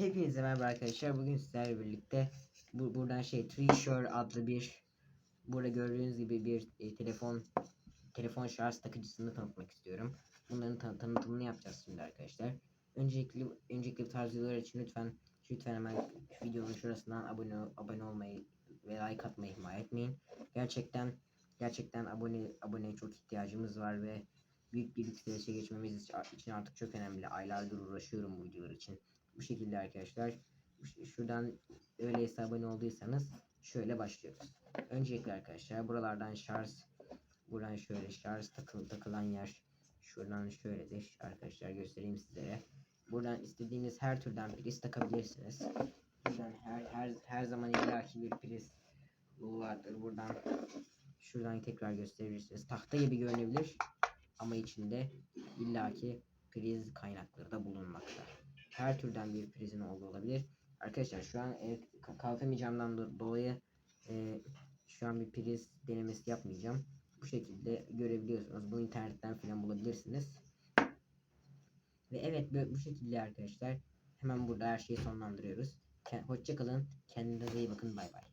Hepinize merhaba arkadaşlar. Bugün sizlerle birlikte bu, buradan şey Treasure adlı bir burada gördüğünüz gibi bir e, telefon telefon şarj takıcısını tanıtmak istiyorum. Bunların tan- tanıtımını yapacağız şimdi arkadaşlar. Öncelikle bu tarz için lütfen lütfen hemen videonun şurasından abone abone olmayı ve like atmayı ihmal etmeyin. Gerçekten gerçekten abone aboneye çok ihtiyacımız var ve büyük bir yükselişe geçmemiz için artık çok önemli. Aylardır uğraşıyorum bu videolar için. Bu şekilde arkadaşlar. Şuradan öyleyse abone olduysanız şöyle başlıyoruz. Öncelikle arkadaşlar buralardan şarj buradan şöyle şarj takıl takılan yer şuradan şöyledir arkadaşlar göstereyim sizlere. Buradan istediğiniz her türden priz takabilirsiniz. Buradan her her her zaman illaki bir priz vardır. Buradan şuradan tekrar gösterebilirsiniz. Tahta gibi görünebilir ama içinde illaki priz kaynakları da bulunmakta. Her türden bir prizin olduğu olabilir. Arkadaşlar şu an e, ka- kalkamayacağımdan do- dolayı e, şu an bir priz denemesi yapmayacağım. Bu şekilde görebiliyorsunuz. Bu internetten falan bulabilirsiniz. Ve evet bu şekilde arkadaşlar. Hemen burada her şeyi sonlandırıyoruz. Hoşçakalın. Kendinize iyi bakın. Bay bay.